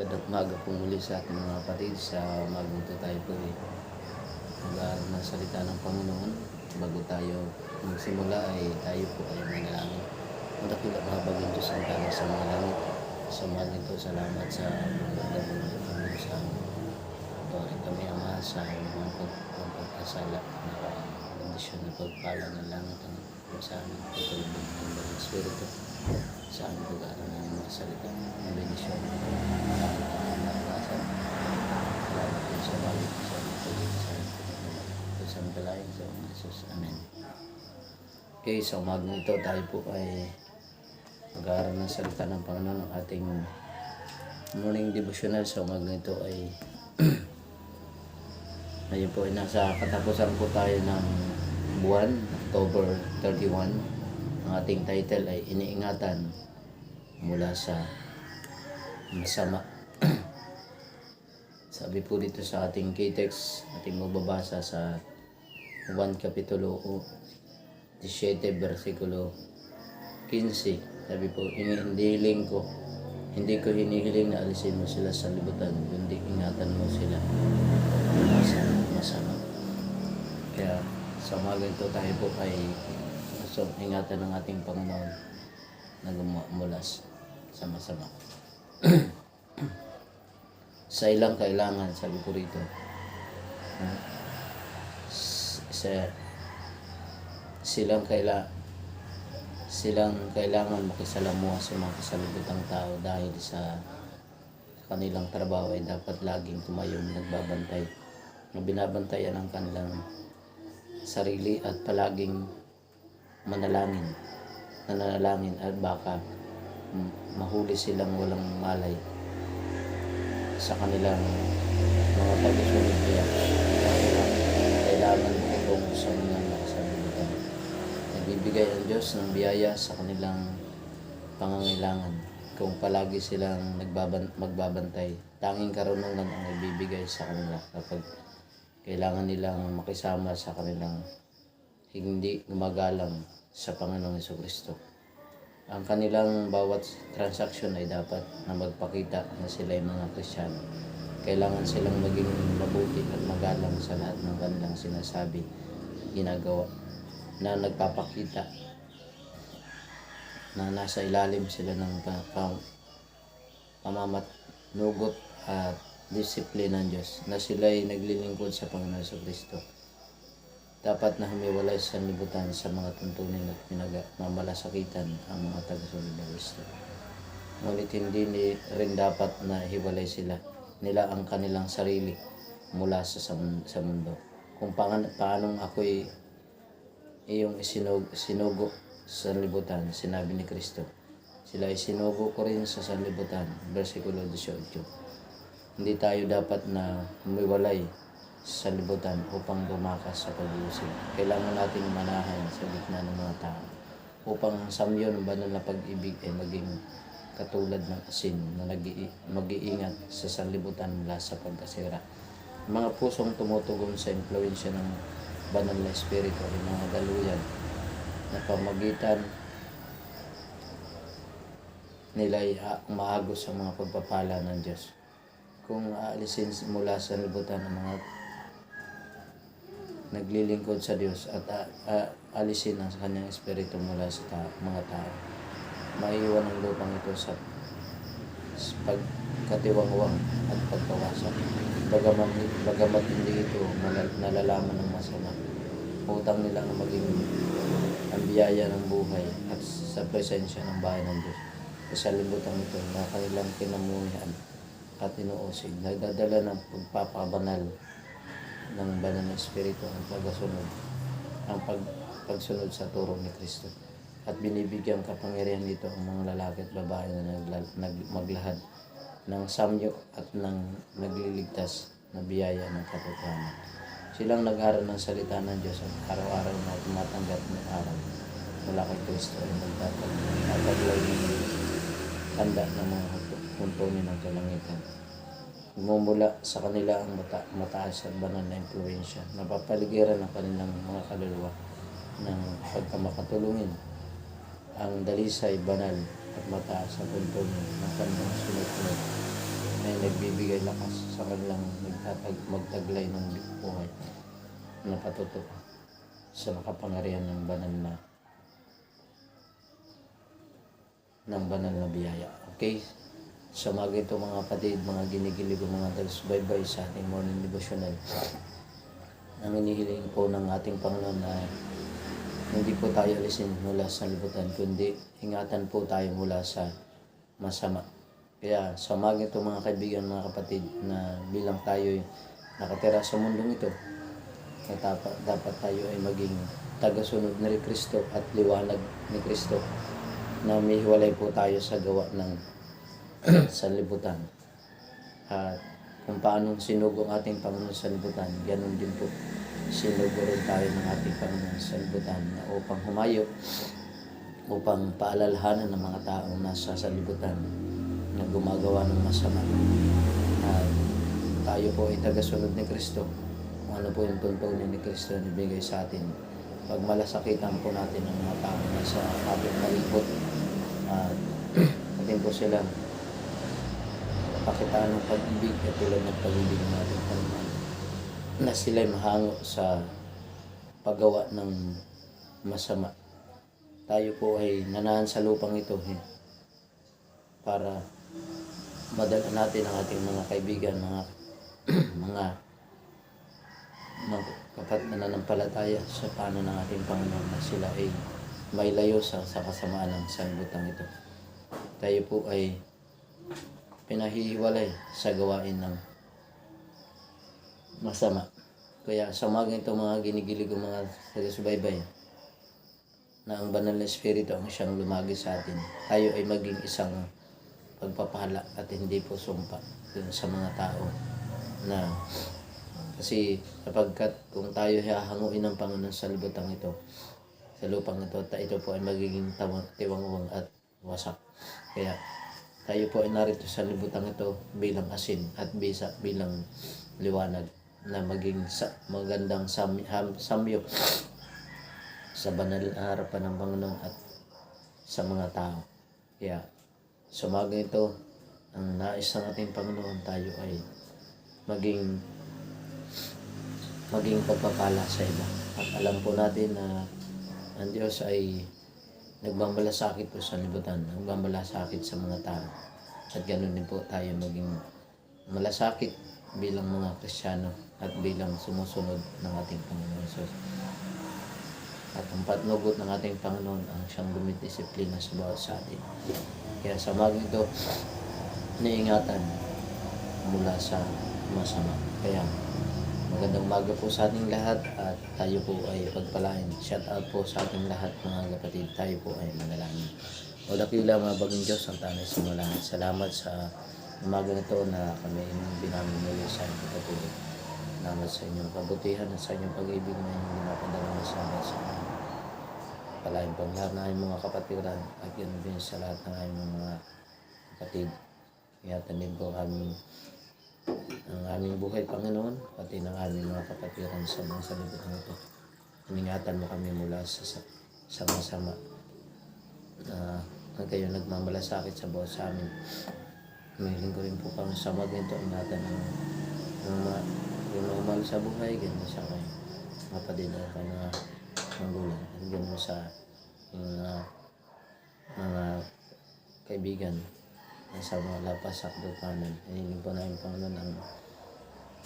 Magandang umaga po muli sa ating mga kapatid sa umagong ito tayo po eh. Mag-aaral ng salita ng Panginoon. Bago tayo magsimula ay tayo po ay manalangin. Madakil at mahabagin Diyos ang tala sa mga langit. Sa mga ito, salamat sa pagkakabang ng Panginoon sa amin. Tuwarin kami Ama sa mga pag- mga pagkasala na kondisyon na pagpala ng langit ang sa amin. Pagkalibig ng Espiritu sa aming pag-aaral ng iyong mga salita. Ang benisyon ng po sa bawat sa pag-ibig sa sa aming kalahin sa mga Jesus. Amen. Okay, sa umagang ito tayo po ay mag-aaral ng salita ng Panginoon ng ating morning devotional sa umagang ito ay ngayon po ay nasa katapusan po tayo ng buwan, October 31. Ang ating title ay Iniingatan mula sa masama. Sabi po dito sa ating K-text, ating mababasa sa 1 Kapitulo 17, versikulo 15. Sabi po, inihiling ko, hindi ko hinihiling na alisin mo sila sa libutan, kundi ingatan mo sila sa masama. Kaya sa umaga tayo po ay gusto ingatan ng ating Panginoon na gumulas sa masama. sa ilang kailangan, sabi ko rito, ha? Sa silang kaila silang kailangan makisalamuha sa mga kasalubutang tao dahil sa kanilang trabaho ay dapat laging tumayong nagbabantay na binabantayan ang kanilang sarili at palaging manalangin nananalangin at baka mm, mahuli silang walang malay sa kanilang mga pagsusunod nila dahil kailangan itong sa mga nakasalubutan. Nagbibigay ang Diyos ng biyaya sa kanilang pangangailangan kung palagi silang nagbaban, magbabantay. Tanging karunungan ang ibibigay sa kanila kapag kailangan nilang makisama sa kanilang hindi gumagalang sa Panginoong Yeso Kristo. Ang kanilang bawat transaksyon ay dapat na magpakita na sila ay mga Kristiyano. Kailangan silang maging mabuti at magalang sa lahat ng kanilang sinasabi, ginagawa, na nagpapakita na nasa ilalim sila ng pa, pa, pamamatnugot at disiplina ng Diyos na sila ay naglilingkod sa Panginoon sa Kristo. Dapat na humiwalay sa libutan sa mga tuntunin at pinagmamalasakitan ang mga Kristo. Ngunit hindi ni rin dapat na hiwalay sila nila ang kanilang sarili mula sa, sa, sa mundo. Kung paano, paanong ako'y iyong isinog, sinugo sa libutan, sinabi ni Kristo. Sila ay sinugo ko rin sa sanlibutan, versikulo 18. Hindi tayo dapat na humiwalay sa libutan upang tumakas sa pag-iusig. Kailangan nating manahan sa gitna ng mga tao upang ang samyo ng banal na pag-ibig ay maging katulad ng asin na mag-iingat sa sanlibutan mula sa pagkasira. Mga pusong tumutugon sa impluensya ng banal na espiritu ay mga daluyan na pamagitan nila ay maagos sa mga pagpapala ng Diyos. Kung aalisin mula sa libutan ng mga naglilingkod sa Diyos at ah, ah, alisin ang kanyang espiritu mula sa ta- mga tao, maiiwan ang lupang ito sa, sa pagkatiwangwang at pagkawasak. Bagamat, bagamat hindi ito malal- nalalaman ng masama, utang nila ang maging ang biyaya ng buhay at sa presensya ng bahay ng Diyos. Sa libutan ito na kanilang kinamuhian at inuusig, nagdadala ng pagpapabanal ng banal na espiritu ang pagkasunod, ang pag, pagsunod sa turo ni Kristo. At binibigyan kapangyarihan dito ang mga lalaki at babae na nagla- nag, ng samyo at ng nagliligtas na biyaya ng katotohanan. Silang nag-aral ng salita ng Diyos at araw-araw na tumatanggap ng araw mula kay Kristo ay nagtataglay ng tanda ng mga puntunin ng kalangitan. Mumula sa kanila ang mata mataas at banal na impluensya. Napapaligiran ang kanilang mga kaluluwa ng pagkamakatulungin. Ang dalisay banal at mataas ang puntunin ng kanilang sunod-sunod. May nagbibigay lakas sa kanilang nagtatag, magtaglay ng buhay na patuto sa makapangyarihan ng banal na ng banal na biyaya. Okay? Sa mga ito mga kapatid, mga ginigilig mga taga-subaybay sa ating morning devotional. Ang inihiling po ng ating Panginoon na hindi po tayo alisin mula sa libutan, kundi ingatan po tayo mula sa masama. Kaya sa umaga ito mga kaibigan, mga kapatid, na bilang tayo nakatira sa mundong ito, na dapat, dapat tayo ay maging tagasunod ni Kristo at liwanag ni Kristo na may hiwalay po tayo sa gawa ng sanlibutan. At kung paanong sinugo ang ating Panginoon sa libutan, ganun din po sinugo rin tayo ng ating Panginoon sa libutan na upang humayo, upang paalalahanan ng mga taong nasa salibutan na gumagawa ng masama. At tayo po ay tagasunod ni Kristo. Kung ano po yung tuntunin ni Kristo na ibigay sa atin. Pag malasakitan po natin ang mga tao na sa ating malibot, at atin po silang pakitaan ng pag-ibig at ng pag-ibig ng ating Panginoon na sila'y mahango sa paggawa ng masama. Tayo po ay nanahan sa lupang ito eh, para madala natin ang ating mga kaibigan, mga mga kapat na nananampalataya sa paano ng ating Panginoon na sila ay may layo sa, sa kasamaan ng sanbutang ito. Tayo po ay pinahihiwalay sa gawain ng masama. Kaya sa umaga ito mga ginigilig ng mga taga-subaybay na ang banal na espiritu ang siyang lumagi sa atin. Tayo ay maging isang pagpapala at hindi po sumpa sa mga tao na kasi kapagkat kung tayo hahanguin ng Panginoon sa libutang ito, sa lupang ito, ito po ay magiging tawang, tiwangwang at wasak. Kaya tayo po ay narito sa libutang ito bilang asin at bisa bilang liwanag na maging sa, magandang sam, samyo sa banal na harapan ng Panginoon at sa mga tao. Kaya sa umaga ito, ang nais ng ating Panginoon tayo ay maging maging pagpapala sa iba. At alam po natin na ang Diyos ay nagmamalasakit po sa libutan, nagmamalasakit sa mga tao. At ganoon din po tayo maging malasakit bilang mga Kristiyano at bilang sumusunod ng ating Panginoon Jesus. At ang patnugot ng ating Panginoon ang siyang dumidisiplina sa bawat sa atin. Kaya sa umaga ito, niingatan mula sa masama. Kaya magandang umaga po sa ating lahat at tayo po ay pagpalain. Shout out po sa ating lahat mga kapatid. Tayo po ay manalangin. O dakila mga bagong Diyos ang tanay sa. Salamat sa umaga ito na kami inyong binamimuli sa inyong patuloy. Salamat sa inyong kabutihan at sa inyong pag-ibig na inyong ginapadala sa amin sa amin. Palain pang lahat na mga kapatiran at yun din sa lahat ng aming mga kapatid. Ingatan din po kami ang aming buhay, Panginoon, pati ng aming mga kapatiran sa mga salibutan ito. Iningatan mo kami mula sa sa, sa masama na uh, kayo nagmamalasakit sa bawat sa amin. Humiling ko rin po kami sa mag ito, ingatan ng, ng mga mahal sa buhay, ganyan sa kayo. Mga padin o kayo mga magulang. Ganyan sa yung mga, mga kaibigan na sa mga lapas sa namin. Hiniling po namin Panginoon ang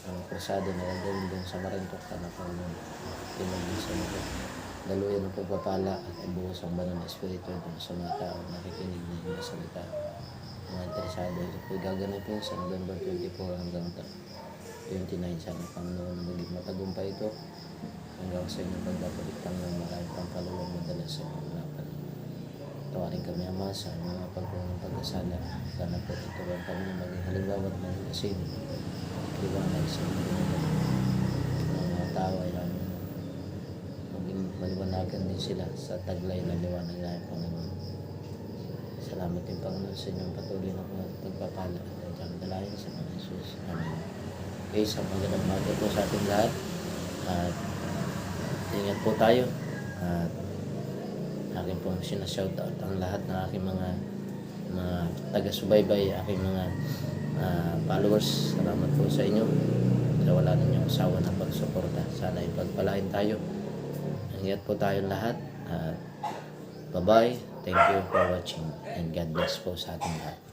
ang krusado na gagawin doon sa Marintok na Panginoon. Pinag-isa nito. Daluyan ng pagpapala at ibuhos ang banal na espiritu doon sa mga tao nakikinig na yung salita. Mga interesado. Ito po gaganapin sa November 24 hanggang 29 sana Panginoon na maging matagumpay ito hanggang sa inyong pagpapalitang ng maraming pampalawang madala sa inyong lapan. Tawarin kami Ama sa mga pagkulang pagkasala. Sana po ito ang kami maging halimbawa at maging asin. Liwanag sa mga mga tao ay aming maging maliwanagan din sila sa taglay na liwanag na ang Panginoon. Salamat din Panginoon sa inyong patuloy na pagpapala at ang dalayan sa mga Jesus. Amen. Okay, sa magandang umaga po sa ating lahat. At ingat po tayo. At akin pong sinashoutout ang lahat ng aking mga mga taga-subaybay, aking mga ah, followers. Salamat po sa inyo. Na wala ninyong asawa ng pagsuporta. Sana ipagpalain tayo. Ingat po tayong lahat. At bye-bye. Thank you for watching. And God bless po sa ating lahat.